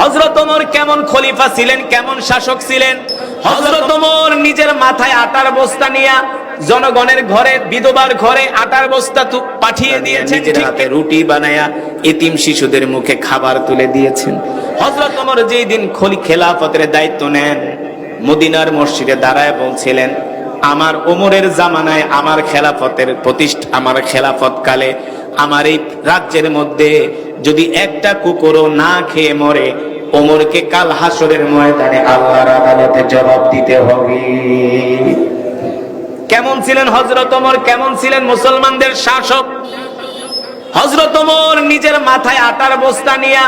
হজরত ওমর কেমন খলিফা ছিলেন কেমন শাসক ছিলেন? হজরত ওমর নিজের মাথায় আটার বস্তা নিয়া জনগণের ঘরে বিধবার ঘরে আটার বস্তা পাঠিয়ে দিয়েছেন নিজের হাতে রুটি বানায়া এতিম শিশুদের মুখে খাবার তুলে দিয়েছেন। হজরত ওমর যেই দিন খলি খেলাফতের দায়িত্ব নেন মদিনার মসজিদে দাঁড়ায় বলছিলেন আমার ওমরের জামানায় আমার খেলাফতের প্রতিষ্ঠা, আমার খেলাফত কালে আমার এই রাজ্যের মধ্যে যদি একটা কুকুরও না খেয়ে মরে ওমরকে কাল হাসরের ময়দানে আল্লাহর আদালতে জবাব দিতে হবে। কেমন ছিলেন হজরত ওমর কেমন ছিলেন মুসলমানদের শাসক? হজরত ওমর নিজের মাথায় আটার বস্তা নিয়া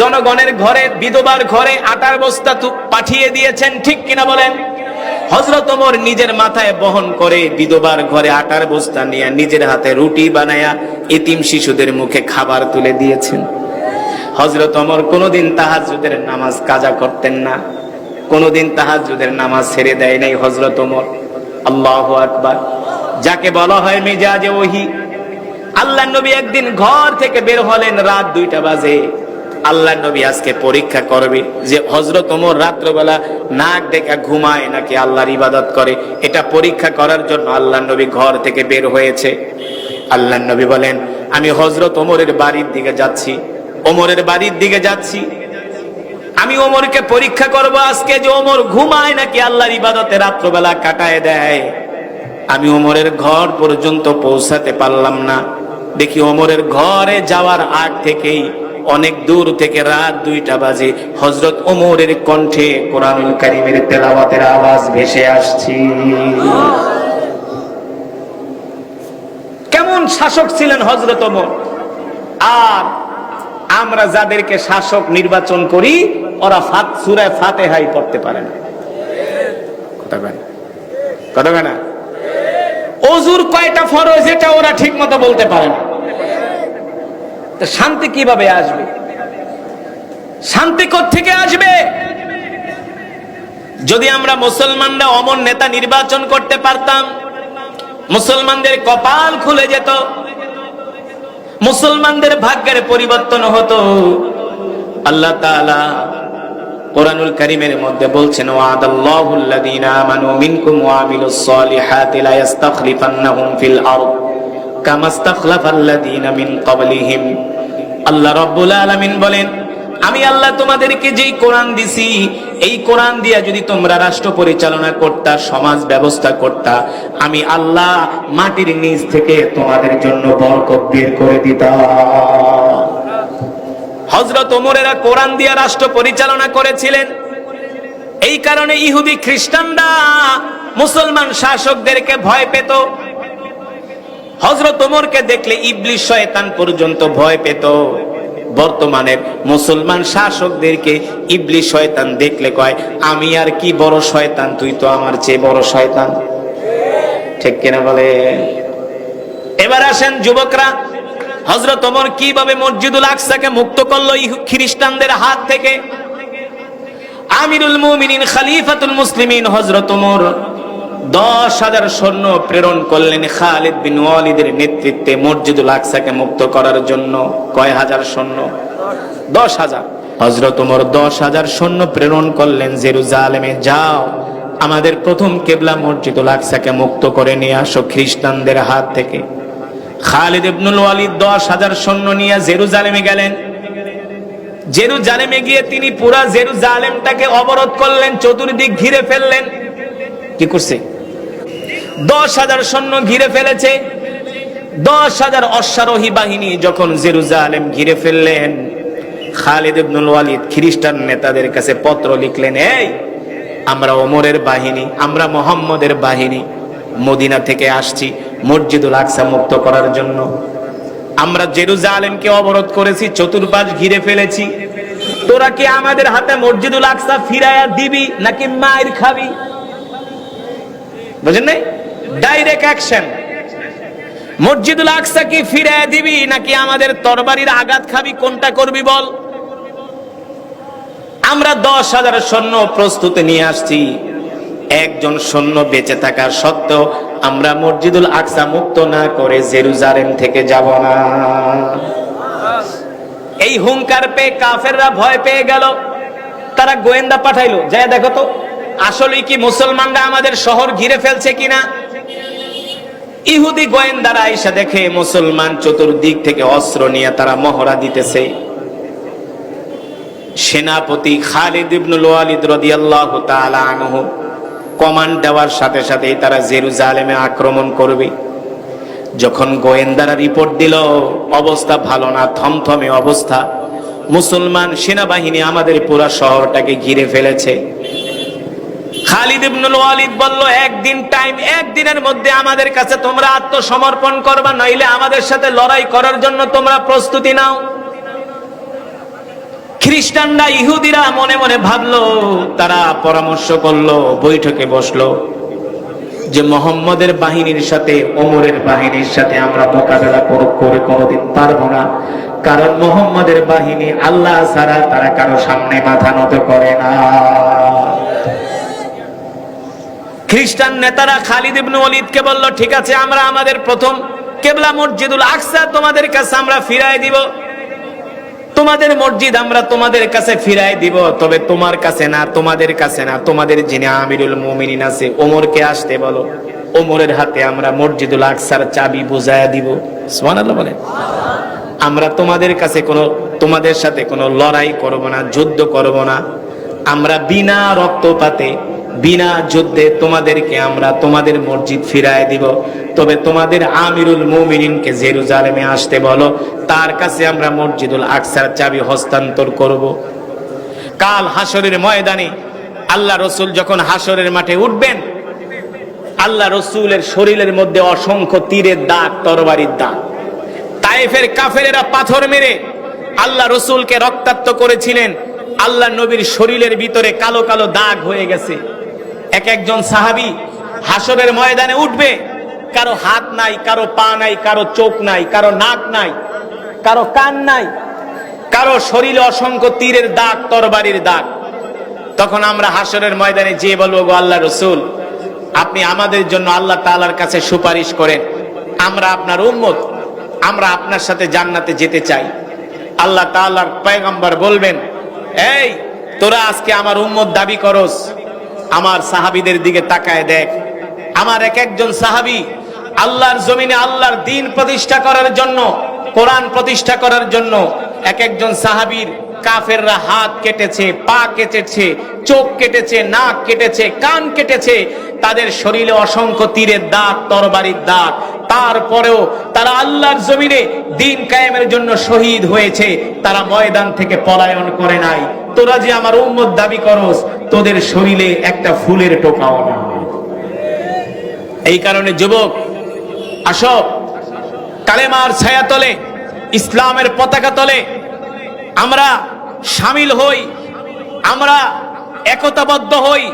জনগণের ঘরে, বিধবার ঘরে আটার বস্তা পাঠিয়ে দিয়েছেন, ঠিক কিনা বলেন? হজরত ওমর নিজের মাথায় বহন করে বিধবার ঘরে আটার বস্তা নিয়ে নিজের হাতে রুটি বানায়া এতিম শিশুদের মুখে খাবার তুলে দিয়েছেন। হজরত ওমর কোনোদিন তাহাজুদের নামাজ কাজা করতেন না। কোনোদিন তাহাজুদের নামাজ ছেড়ে দেয় নাই হজরত ওমর। আল্লাহ আকবার। যাকে বলা হয় মেজাজে ওহি। আল্লাহ নবী একদিন ঘর থেকে বের হলেন, রাত দুইটা বাজে। আল্লাহ নবী আজকে পরীক্ষা করবে যে হজরত ওমর রাত্রবেলা নাক দেখা ঘুমায় নাকি আল্লাহর ইবাদত করে। এটা পরীক্ষা করার জন্য আল্লাহ নবী ঘর থেকে বের হয়েছে। আল্লাহ নবী বলেন, আমি হজরত ওমরের বাড়ির দিকে যাচ্ছি। ওমরের বাড়ির দিকে যাচ্ছি। আমি ওমরকে পরীক্ষা করব আজকে যে ওমর ঘুমায় নাকি আল্লাহর ইবাদতে রাত্রবেলা কাটায় দেয়। আমি ওমরের ঘর পর্যন্ত পৌঁছাতে পারলাম না। দেখি ওমরের ঘরে যাওয়ার আগ থেকেই অনেক দূর থেকে রাত দুইটা বাজে হজরত ওমরের কণ্ঠে কোরআনুল কারিমের তেলাওয়াতের আওয়াজ ভেসে আসছি। কেমন শাসক ছিলেন হজরত ওমর? আর আমরা যাদেরকে শাসক নির্বাচন করি, ওরা ফাত সুরায় ফাতেহাই পড়তে পারে না। কথা কথা না? অজুর কয়টা ফরজ এটা ওরা ঠিক মতো বলতে পারে না। শান্তি কীভাবে আসবে? শান্তি থেকে আসবে? যদি আমরা মুসলমানরা অমর নেতা নির্বাচন করতে পারতাম, মুসলমানদের কপাল খুলে যেত, মুসলমানদের ভাগ্যের পরিবর্তন হতো। আল্লাহ তাআলা কোরআনুল কারীমের মধ্যে বলছেন ওয়াদাল্লাহুল্লাযীনা আমানু মিনকুম ওয়া আমিলুস সালিহাতি লা ইস্তাখলিফান্নাহুম ফিল আরদ কামা মিন ক্বাবলিহিম। আল্লাহ রাব্বুল আলামিন বলেন, আমি আল্লাহ তোমাদেরকে যেই কোরআন দিছি, এই কোরআন দিয়া যদি তোমরা রাষ্ট্র পরিচালনা করতা, সমাজ ব্যবস্থা করতা, আমি আল্লাহ মাটির নিচ থেকে তোমাদের জন্য বরকত বের করে দিতাম। হজরত ওমরেরা কোরআন দিয়া রাষ্ট্র পরিচালনা করেছিলেন। এই কারণে ইহুদি খ্রিস্টানরা মুসলমান শাসকদেরকে ভয় পেত। হজরত ওমরকে দেখলে ইবলিশ শয়তান পর্যন্ত ভয় পেত। বর্তমানের মুসলমান শাসকদেরকে ইবলিশ শয়তান দেখলে কয়, আমি আর কি বড় শয়তান, তুই তো আমার চেয়ে বড় শয়তান। ঠিক কিনা বলে? এবার আসেন যুবকরা হজরত ওমর কীভাবে মসজিদুল আকসাকে মুক্ত করল খ্রিস্টানদের হাত থেকে? আমিরুল মুমিনিন, খলিফাতুল মুসলিমিন হজরত ওমর দশ হাজার সৈন্য প্রেরণ করলেন খালিদ বিন ওয়ালিদের নেতৃত্বে মসজিদুল আকসাকে মুক্ত করার জন্য। কয় হাজার সৈন্য দশ হাজার। হজরত ওমর দশ হাজার সৈন্য প্রেরণ করলেন, জেরুজালেমে যাও। আমাদের প্রথম কেবলা মসজিদুল আকসাকে মুক্ত করে নিয়ে আসো খ্রিস্টানদের হাত থেকে। খালিদ ইবনুল ওয়ালিদ দশ হাজার সৈন্য নিয়ে জেরুজালেমে গেলেন। জেরুজালেমে গিয়ে তিনি পুরা জেরুজালেমটাকে অবরোধ করলেন, চতুর্দিক ঘিরে ফেললেন। কি করছে? দশ হাজার সৈন্য ঘিরে ফেলেছে। দশ হাজার অশ্বারোহী বাহিনী যখন জেরুজালেম ঘিরে ফেললেন, খালিদ ইবনুল ওয়ালিদ খ্রিস্টান নেতাদের কাছে পত্র লিখলেন, এই, আমরা ওমরের বাহিনী, আমরা মোহাম্মদের বাহিনী, মদিনা থেকে আসছি মসজিদুল আকসা মুক্ত করার জন্য। আমরা জেরুজালেমকে অবরোধ করেছি, চতুর্পাশ ঘিরে ফেলেছি। তোরা কি আমাদের হাতে মসজিদুল আকসা ফিরাইয়া দিবি নাকি মায়ের খাবি? বুঝেন নাই? ডাইরেক্ট অ্যাকশন মসজিদুল আকসা কি ফিরাইয়া দিবি নাকি আমাদের তরবারির আঘাত খাবি? কোনটা করবি বল? আমরা দশ হাজার সৈন্য প্রস্তুতি নিয়ে আসছি। একজন সৈন্য বেঁচে থাকা সত্ত্বেও আমরা মসজিদুল আকসা মুক্ত না করে জেরুজালেম থেকে যাব না। এই হুঙ্কার পেয়ে কাফেররা ভয় পেয়ে গেল। তারা গোয়েন্দা পাঠাইলো, যায় দেখো তো আসলে কি মুসলমানরা আমাদের শহর ঘিরে ফেলছে কিনা? ইহুদি গোয়েন্দারা এসে দেখে মুসলমান চতুর্দিক থেকে অস্ত্র নিয়ে তারা মহড়া দিতেছে। সেনাপতি খালিদ আনহু কমান্ড দেওয়ার সাথে সাথেই তারা জেরুজালেমে আক্রমণ করবে। যখন গোয়েন্দারা রিপোর্ট দিল, অবস্থা ভালো না, থমথমে অবস্থা। মুসলমান সেনাবাহিনী আমাদের পুরা শহরটাকে ঘিরে ফেলেছে। খালিদ ইবনুল ওয়ালিদ বলল, একদিন টাইম একদিনের মধ্যে আমাদের কাছে তোমরা আত্মসমর্পণ করবা, নইলে আমাদের সাথে লড়াই করার জন্য তোমরা প্রস্তুতি নাও। খ্রিস্টানরা, ইহুদিরা মনে মনে ভাবলো, তারা পরামর্শ করল, বৈঠকে বসল যে মোহাম্মদের বাহিনীর সাথে, ওমরের বাহিনীর সাথে আমরা মোকাবেলা করে কোনোদিন পারব না। কারণ মোহাম্মদের বাহিনী আল্লাহ ছাড়া তারা কারও সামনে মাথা নত করে না। খ্রিস্টান নেতারা খালিদ ইবনু ওয়ালিদকে বলল, ঠিক আছে, আমরা আমাদের প্রথম কেবলা মসজিদুল আকসা তোমাদের কাছে আমরা ফিরাই দিব। তোমাদের মসজিদ আমরা তোমাদের কাছে ফিরাই দিব, তবে তোমার কাছে না, তোমাদের কাছে না, তোমাদের যিনি আমিরুল মুমিনিন আছে। ওমরকে আসতে বলো, ওমরের হাতে আমরা মসজিদুল আকসার চাবি বুঝায়া দিব। সুবহানাল্লাহ বলেন। আমরা তোমাদের কাছে কোনো, তোমাদের সাথে কোনো লড়াই করব না, যুদ্ধ করব না। আমরা বিনা রক্তপাতে বিনা যুদ্ধে তোমাদেরকে আমরা তোমাদের মসজিদ ফিরায় দিব। তবে তোমাদের আমিরুল মুমিনিনকে জেরুজালেমে আসতে বলো। তার কাছে আমরা মসজিদুল আকসার চাবি হস্তান্তর করব। কাল হাসরের ময়দানে আল্লাহ রসুল যখন হাসরের মাঠে উঠবেন, আল্লাহ রসুলের শরীরের মধ্যে অসংখ্য তীরের দাগ, তরবারির দাগ। তায়েফের কাফেরেরা পাথর মেরে আল্লাহ রসুলকে রক্তাক্ত করেছিলেন। আল্লাহ নবীর শরীরের ভিতরে কালো কালো দাগ হয়ে গেছে। এক একজন সাহাবি হাসরের ময়দানে উঠবে। কারও হাত নাই, কারও পা নাই, কারও চোখ নাই, কারও নাক নাই, কারও কান নাই, কারও শরীরে অসংখ্য তীরের দাগ, তরবারির দাগ। তখন আমরা হাসরের ময়দানে যে বলব, গো আল্লাহ রসুল, আপনি আমাদের জন্য আল্লাহ তাআলার কাছে সুপারিশ করেন। আমরা আপনার উম্মত, আমরা আপনার সাথে জান্নাতে যেতে চাই। আল্লাহ তাআলার পয়গম্বর বলবেন, এই, তোরা আজকে আমার উম্মত দাবি করস। আমার সাহাবিদের দিকে তাকায় দেখ। আমার এক একজন সাহাবী আল্লাহর জমিনে আল্লাহর দিন প্রতিষ্ঠা করার জন্য, কোরআন প্রতিষ্ঠা করার জন্য এক একজন সাহাবীর কাফেররা হাত কেটেছে, পা কেটেছে, চোখ কেটেছে, নাক কেটেছে, কান কেটেছে। তাদের শরীরে অসংখ্য তীরের দাগ তরবারির দাগ তারপরেও তারা আল্লাহর জমিনে দিন কায়েমের জন্য শহীদ হয়েছে। তারা ময়দান থেকে পলায়ন করে নাই। তোরা যে আমার উম্মত দাবি করস তোদের শরীরে একটা ফুলের টোকাও না। এই কারণে যুবক, আসো। কালেমার ছায়া তলে, ইসলামের পতাকা তলে, আমরা সামিল হই, আমরা একতাবদ্ধ হই,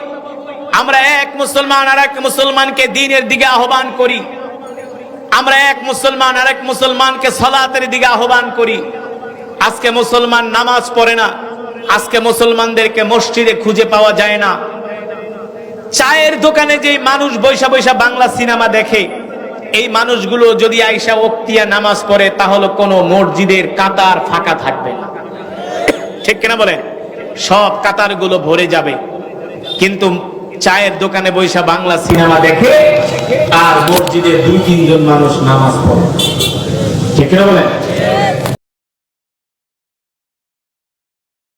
আমরা এক মুসলমান আর এক মুসলমানকে দিনের দিকে আহ্বান করি, আমরা এক মুসলমান আর এক মুসলমানকে সলাতের দিকে আহ্বান করি। আজকে মুসলমান নামাজ পড়ে না। আজকে মুসলমানদেরকে মসজিদে খুঁজে পাওয়া যায় না। চায়ের দোকানে যে মানুষ বৈশা বৈশা বাংলা সিনেমা দেখে, এই মানুষগুলো যদি আইসা ওক্তিয়া নামাজ পড়ে, তাহলে কোনো মসজিদের কাতার ফাঁকা থাকবে না। ঠিক কিনা বলেন? সব কাতারগুলো ভরে যাবে। কিন্তু চায়ের দোকানে বৈশা বাংলা সিনেমা দেখে, আর মসজিদে দুই তিনজন মানুষ নামাজ পড়ে। ঠিক কিনা বলেন?